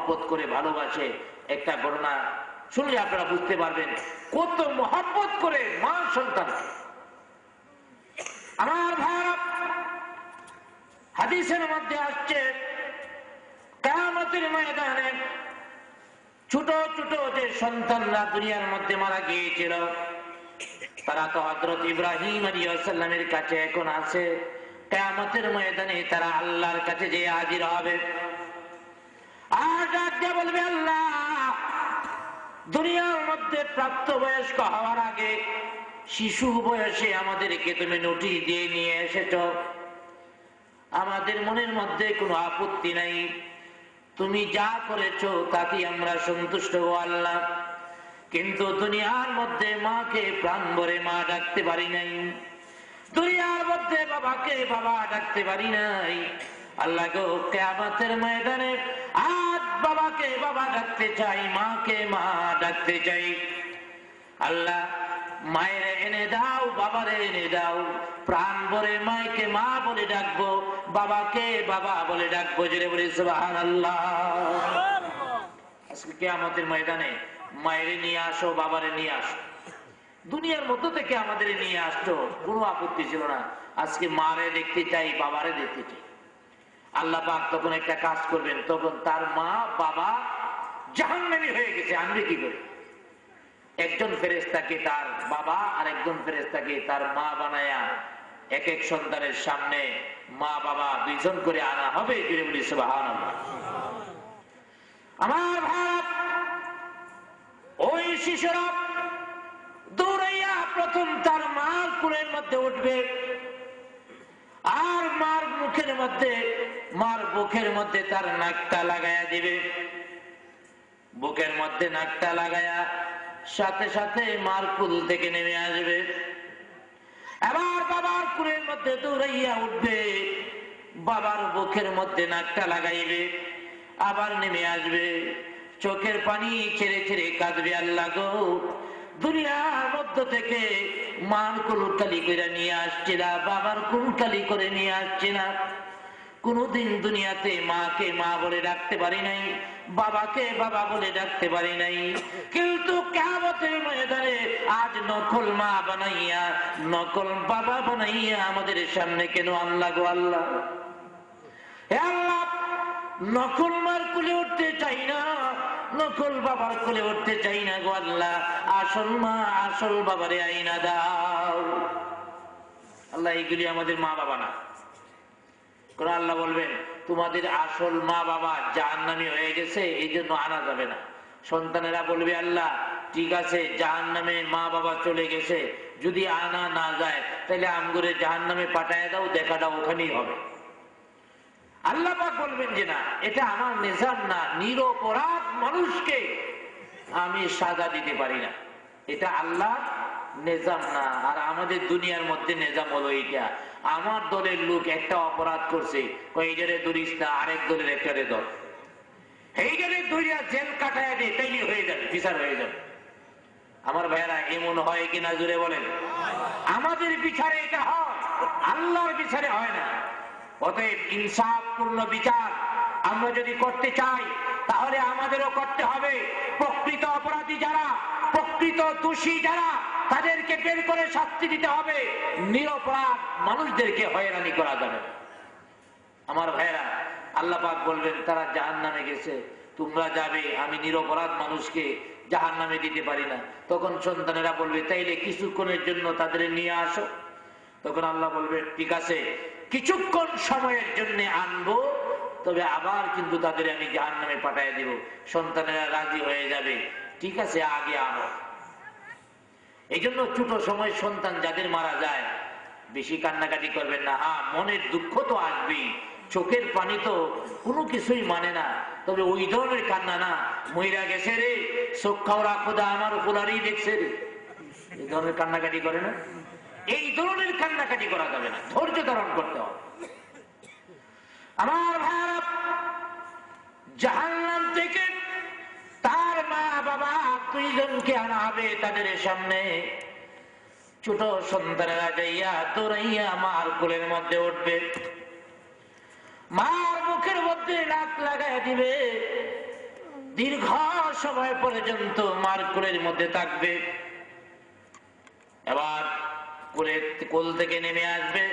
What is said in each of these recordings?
মহব্বত করে ভালোবাসে একটা ঘটনা শুনলে আপনারা বুঝতে পারবেন। কত মহব্বত করে মা সন্তান। আমার ভাইরা হাদিসের মধ্যে আসছে কামতের ময়দানে ছোট ছোট যে সন্তানরা দুনিয়ার মধ্যে মারা গিয়েছিল, তারা তো হজরত ইব্রাহিম আলিয়াল্লামের কাছে এখন আছে। কেমতের ময়দানে তারা আল্লাহর কাছে যে হাজির হবে। বলবে, আল্লাহ, দুনিয়ার মধ্যে প্রাপ্ত বয়স্ক হওয়ার আগে শিশু বয়সে আমাদেরকে তুমি নোটিশ দিয়ে নিয়ে এসেছ। আমাদের মনের মধ্যে কোনো আপত্তি নাই। তুমি যা করেছ তাতে আমরা সন্তুষ্ট হো আল্লাহ। কিন্তু দুনিয়ার মধ্যে মাকে প্রাণ ভরে মা ডাকতে পারি নাই। দুনিয়ার মধ্যে বাবাকে বাবা ডাকতে পারি নাই। আল্লাহ গো, কেয়ামতের ময়দানে আজ বাবাকে বাবা ডাকতে চাই, মাকে মা ডাকতে চাই। আল্লাহ, মায়ের এনে দাও, বাবারে এনে দাও, প্রাণ মায়কে মা বলে ডাকবো, বাবাকে বাবা বলে ডাকবো বলে সুবাহান আল্লাহ আজকে কেয়ামতের ময়দানে মায়ের নিয়ে আসো, বাবারে নিয়ে আসো। দুনিয়ার মধ্য থেকে আমাদের নিয়ে আসতো, কোনো আপত্তি ছিল না। আজকে মারে দেখতে চাই, বাবারে দেখতে চাই। আল্লাহ পাক তখন একটা কাজ করবেন, তখন তার মা, বাবা জাহান্নামি হয়ে গেছে আনবে কি করে একজন ফেরেস্তাকে তার বাবা আর একজন ফেরেস্তাকে তার মা বানায়া এক এক সন্তানের সামনে মা, বাবা দুইজন করে আনা হবে আমার ভাব ওই শিশুরা দৌড়াইয়া প্রথম তার মার কুলের মধ্যে উঠবে, আর মার মুখের মধ্যে মার বুকের মধ্যে তার নাকটা লাগাইয়া দিবে। বুকের মধ্যে নাকটা লাগায়া সাথে সাথে মার কুল থেকে নেমে আসবে। এবার বাবার কুলের মধ্যে দৌড়াইয়া উঠবে। বাবার বুকের মধ্যে নাকটা লাগাইবে, আবার নেমে আসবে। চোখের পানি ছেড়ে ছেড়ে কাঁদবে আল্লাহ গো। দুনিয়ার মধ্য থেকে মার কুলকালি করে নিয়ে আসছে না বাবার কুলকালি করে নিয়ে আসছে না কোনদিন দুনিয়াতে মাকে, মা বলে ডাকতে পারি নাই, বাবাকে বাবা বলে ডাকতে পারি নাই। কিন্তু কেমতের ময়দানে আজ নকল মা বানাইয়া, নকল বাবা বানাইয়া আমাদের সামনে কেন আল্লাহ গো আল্লাহ? আল্লাহ, নকল মার কুলে উঠতে চাই না, নকল বাবার কুলে উঠতে চাই না গো আল্লাহ। আসল মা, আসল বাবারে আইনা দাও। আল্লাহ এইগুলি আমাদের মা বাবা না। আল্লাহ বলবেন, তোমাদের আসল মা বাবা জাহান নামে হয়ে গেছে, এই জন্য আনা যাবে না। সন্তানেরা বলবে, আল্লাহ, ঠিক আছে জাহান নামে মা বাবা চলে গেছে। যদি আনা না যায়, তাহলে আমগুরে জাহান নামে পাঠায় দাও দেখাটা ওখানেই হবে। আল্লাহ বলবেন যে, না, এটা আমার নিজাম না, নিরপরাধ মানুষকে আমি সাজা দিতে পারি না। এটা আল্লাহ নিজাম না। আর আমাদের দুনিয়ার মধ্যে নিজাম হলো এইটা। আমার দলের লোক একটা অপরাধ করছে না, আরেক দলের একটারে দল এইটারে ধরিয়া জেল কাটায় দে তাইলে হয়ে যাবে, বিচার এটা আল্লাহর বিচারে হয় না। অতএব বিচার আমরা যদি করতে চাই, তাহলে আমাদেরও করতে হবে। প্রকৃত অপরাধী যারা, প্রকৃত দোষী যারা তাদেরকে বের করে শাস্তি দিতে হবে। নিরপরাধ মানুষদেরকে হয়রানি করা যাবে। আমার ভাইয়েরা, আল্লাহ পাক বলবেন, তারা জাহান নামে গেছে। তোমরা যাবে, আমি নিরপরাধ মানুষকে জাহান নামে দিতে পারি না। তখন সন্তানেরা বলবে, তাইলে কিছুক্ষণের জন্য তাদের নিয়ে আসো। তখন আল্লাহ বলবে, ঠিক আছে, কিছুক্ষণ সময়ের জন্য আনব, তবে আবার কিন্তু তাদের আমি জাহান নামে পাঠিয়ে দিব। সন্তানেরা রাজি হয়ে যাবে। ঠিক আছে, আগে আনো। এই জন্য ছোট সময় সন্তান যাদের মারা যায়, বেশি কান্নাকাটি করবেন না। হ্যাঁ মনের দুঃখ তো আসবেই। চোখের পানি তো কোনো কিছুই মানে না। তবে ওই ধরনের কান্না না। মহিলা গেছে রে। চোখ খাওয়া খোদা আমার ফুলারই দেখছে রে। এই ধরনের কান্নাকাটি করে না? এই ধরনের কান্নাকাটি করা যাবে না। ধৈর্য ধারণ করতে হবে। আমার ভারত জাহান্নাম থেকে মা বাবা দুইজনকে আনা হবে তাদের সামনে। ছোট সন্তানেরা যাইয়া মার কোলের মধ্যে উঠবে। মার মুখের মধ্যে নাক লাগাই দিবে। দীর্ঘ সময় পর্যন্ত মার কোলের মধ্যে থাকবে। এবার কোলের কোল থেকে নেমে আসবে।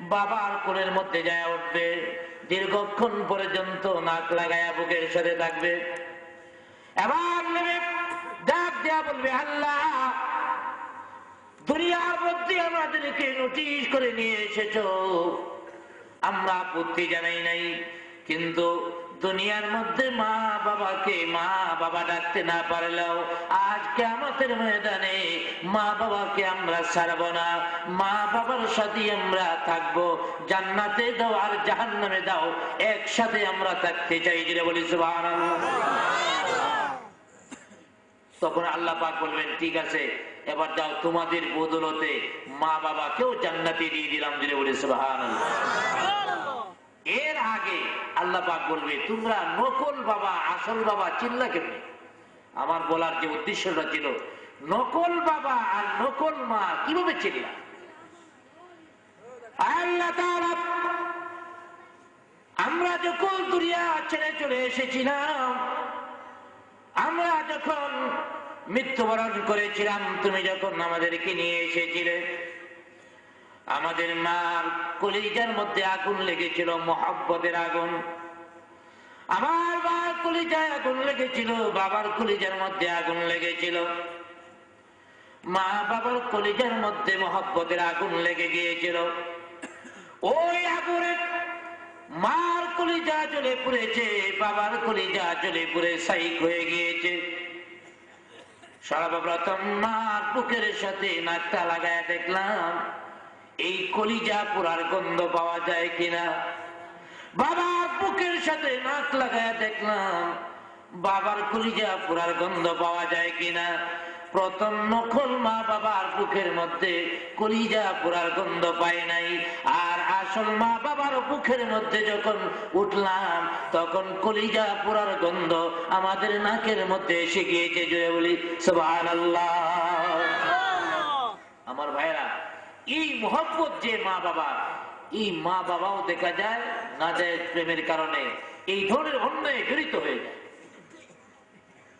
বাবার কোলের মধ্যে যায় উঠবে। দীর্ঘক্ষণ পর্যন্ত নাক লাগায়া বুকের সাথে থাকবে। এবার নেমে ডাক বলবে, আল্লাহ, দুনিয়ার মধ্যে আমাদেরকে নোটিশ করে নিয়ে এসেছ। আমরা আপত্তি জানাই নাই, কিন্তু দুনিয়ার মধ্যে মা বাবাকে মা বাবা ডাকতে না পারলেও আজকে আমাদের ময়দানে মা বাবাকে আমরা ছাড়বো না। মা বাবার সাথে আমরা থাকব। জান্নাতে দাও আর জাহান্নামে দাও, একসাথে আমরা থাকতে চাই। যেটা বলি, সুবহানাল্লাহ। তখন আল্লাহ পাক বলবেন ঠিক আছে এবার যাও তোমাদের বদলতে মা বাবাকেও জান্নাতি দিয়ে দিলাম যেটা বলি এর আগে আল্লাহ পাক বলবে তোমরা নকল বাবা আসল বাবা চিল্লা কেমনি? আমার বলার যে উদ্দেশ্যটা ছিল নকল বাবা আর নকল মা কীভাবে চিল্লা? আল্লাহ আমরা যখন দুনিয়া ছেড়ে চলে এসেছিলাম আমরা যখন মৃত্যুবরণ করেছিলাম, তুমি যখন আমাদেরকে নিয়ে এসেছিলে, আমাদের মার কলিজার মধ্যে আগুন লেগেছিল, মহাব্বতের আগুন। আমার মার কলিজায় আগুন লেগেছিল, বাবার কলিজার মধ্যে আগুন লেগেছিল। মা বাবার কলিজার মধ্যে মহাব্বতের আগুন লেগে গিয়েছিল। ওই আগুনে মার কলিজা জ্বলে পড়েছে, বাবার কলিজা জ্বলে পড়ে সাইক হয়ে গিয়েছে। সর্বপ্রথম মার বুকের সাথে নাকটা লাগায় দেখলাম, এই কলিজা পুরার গন্ধ পাওয়া যায় কিনা। বাবার বুকের সাথে নাক লাগায় দেখলাম, বাবার কলিজা পুরার গন্ধ পাওয়া যায় কিনা। প্রথম নকল মা বাবার বুকের মধ্যে কলিজা পুরার গন্ধ পায় নাই। আর আসল মা বাবার বুকের মধ্যে যখন উঠলাম তখন কলিজা পুরার গন্ধ আমাদের নাকের মধ্যে এসে গিয়েছে জুড়ে বলি সবান আমার ভাইরা এই মোহব্বত যে মা বাবা এই মা বাবাও দেখা যায় না যায় প্রেমের কারণে। এই ধরনের অন্যায় জড়িত হয়ে যায়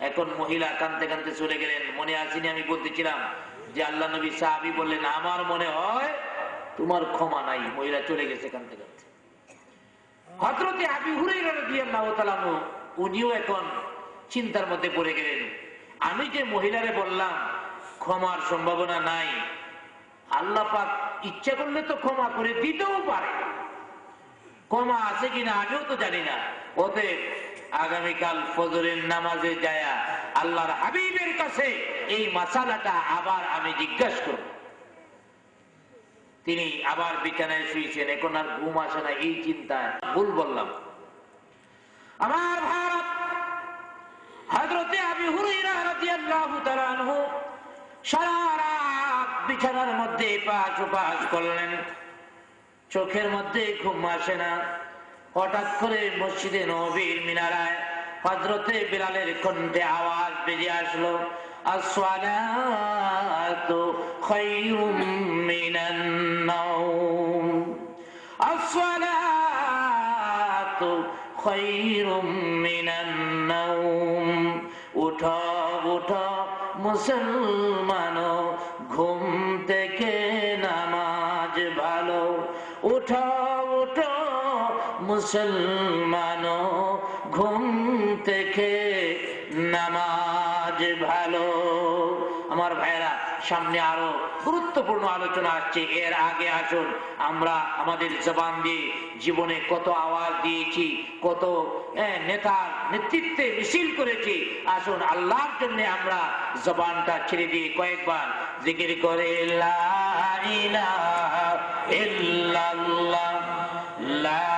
এখন মহিলা কানতে কানতে চলে গেলেন। মনে আসেনি আমি বলতেছিলাম যে আল্লাহ নবী সাহাবি বললেন, আমার মনে হয় তোমার ক্ষমা নাই। মহিলা চলে গেছে কানতে কানতে হজরতে আবি হুরাই উনিও এখন চিন্তার মধ্যে পড়ে গেলেন। আমি যে মহিলারে বললাম, ক্ষমার সম্ভাবনা নাই। আল্লাহ পাক ইচ্ছা করলে তো ক্ষমা করে দিতেও পারে। ক্ষমা আছে কিনা আমিও তো জানি না। ওতে আগামীকাল ফজরের নামাজে যায়া আল্লাহর হাবিবের কাছে এই মাসালাটা আবার আমি জিজ্ঞাসা করব। তিনি আবার বিছানায় শুয়েছেন এখন আর ঘুম আসে না, এই চিন্তায় ভুল বললাম। আমার ভারত হজরতে আমি বিছানার মধ্যে পাঁচ উপাস করলেন। চোখের মধ্যে ঘুম আসে না। হঠাৎ করে মসজিদে নবীর মিনারায় হজরতে বিলালের কণ্ঠে আওয়াজ বেরিয়ে আসলো উঠো উঠো মুসলমান ঘুম থেকে নামাজ মুসলমান ঘুম থেকে নামাজ ভালো। আমার ভাইরা সামনে আরও গুরুত্বপূর্ণ আলোচনা আসছে। এর আগে আসুন, আমরা আমাদের জবান দিয়ে জীবনে কত আওয়াজ দিয়েছি, কত নেতার নেতৃত্বে মিছিল করেছি। আসুন, আল্লাহর জন্য আমরা জবানটা ছেড়ে দিয়ে কয়েকবার। জিকির করে, লা ইলাহা ইল্লাল্লাহ, লা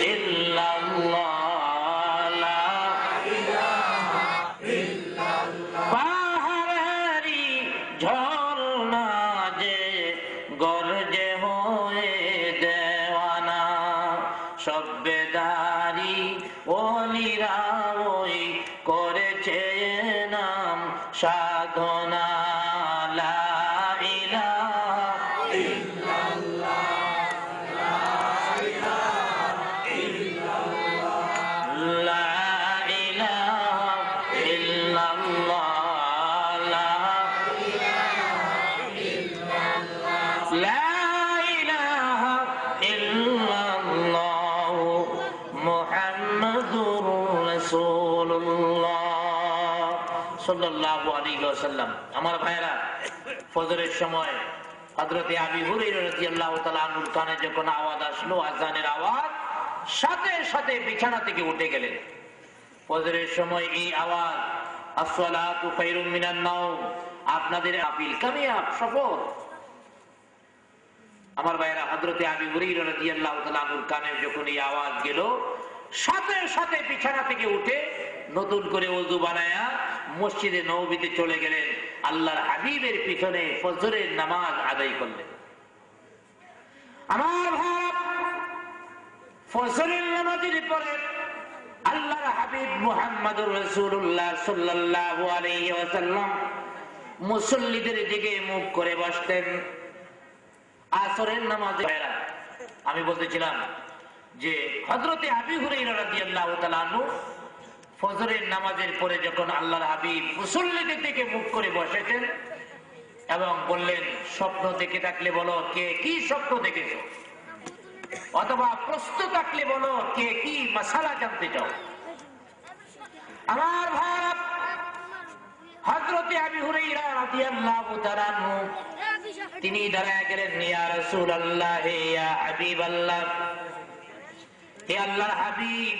ইলাহা সময় হযরতে আবি আনহুর কানে যখন আওয়াজ আসলো আজানের আওয়াজ, সাথে সাথে বিছানা থেকে উঠে গেলেন। ফজরের সময় এই আওয়াজ আপনাদের আপিল কামিয়াব, সফল। আমার সাথে সাথে বিছানা থেকে উঠে নতুন করে ওযু বানায়া মসজিদে নববীতে চলে গেলেন। আল্লাহর হাবিবের পিছনে ফজরের নামাজ আদায় করলেন। আমার ভাব, ফজরের নামাজের পরে আল্লাহর হাবিব মুহাম্মদুর রাসূলুল্লাহ সাল্লাল্লাহু আলাইহি ওয়াসাল্লাম মুসল্লিদের দিকে মুখ করে বসতেন। আসরের নামাজে আমি বলতেছিলাম যে হযরতে আবি হুরায়রা রাদিয়াল্লাহু তাআলা ফজরের নামাজের পরে যখন আল্লাহর হাবিব মুসল্লিদের দিকে মুখ করে বসেছেন এবং বললেন, স্বপ্ন দেখে থাকলে বলো, কে কি স্বপ্ন দেখেছ? অথবা প্রশ্ন থাকলে বলো, কে কি মশালা জানতে চাও? আমার ভাব হজরতে আবি হুরাইরা রাদিয়াল্লাহু তিনি দাঁড়ায় গেলেন, ইয়া রাসূলুল্লাহ, ইয়া হাবিবাল্লাহ, হে আল্লাহর হাবিব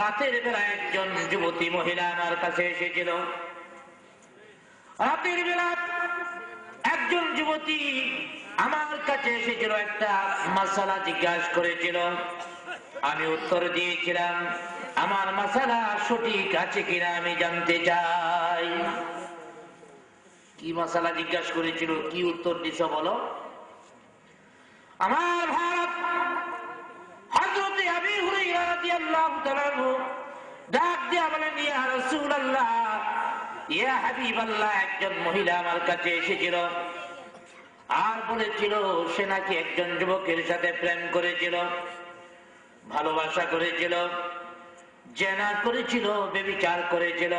রাতের বেলা একজন যুবতী মহিলা আমার কাছে এসেছিল। রাতের বেলা একজন যুবতী আমার কাছে এসেছিল, একটা মশালা জিজ্ঞাসা করেছিল। আমি উত্তর দিয়েছিলাম, আমার মশালা সঠিক আছে কিনা আমি জানতে চাই। কি মশালা জিজ্ঞাসা করেছিল, কি উত্তর দিছ বলো? আমার ভারত তাআলা ডাক দিয়া বলেন, ইয়া রাসূলুল্লাহ, ইয়া হাবিবাল্লাহ, একজন মহিলা আমার কাছে এসেছিল আর বলেছিল, সে নাকি একজন যুবকের সাথে প্রেম করেছিল, ভালোবাসা করেছিল, জেনা করেছিল বেবিচার করেছিল।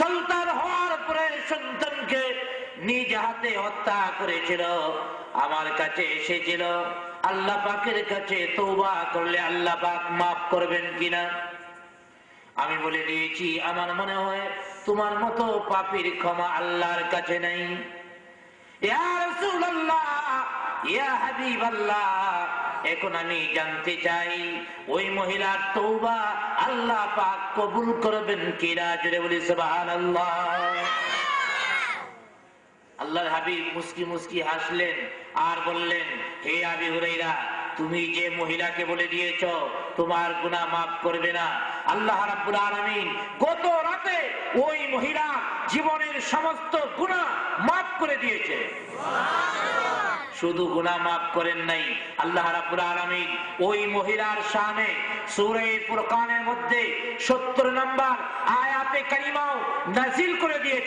সন্তান হওয়ার পরে সন্তানকে নিজ হাতে হত্যা করেছিল, আমার কাছে এসেছিল। আল্লাহ পাকের কাছে তৌবা করলে আল্লাহ পাক মাফ করবেন কিনা? আমি বলে দিয়েছি, আমার মনে হয় তোমার মতো পাপির ক্ষমা আল্লাহর কাছে নাই। এখন আমি জানতে চাই, ওই মহিলার তৌবা আল্লাহ পাক কবুল করবেন কিনা? জুড়ে বলি, সুবহানাল্লাহ। আল্লাহর হাবিব মুস্কি মুস্কি হাসলেন আর বললেন, হে আবি হুরাইরা, তুমি যে মহিলাকে বলে দিয়েছ, তোমার গুনাহ মাফ করবে না। আল্লাহ রাব্বুল আলামিন গত রাতে ওই মহিলা জীবনের সমস্ত গুনাহ মাফ করে দিয়েছে। শুধু গুনাহ মাফ করেন নাই, আল্লাহ রাব্বুল আলামিন ওই মহিলার শানে সূরা ফুরকানের মধ্যে 70 নম্বর আয়াতে কারিমাও নাজিল করে দিয়েছে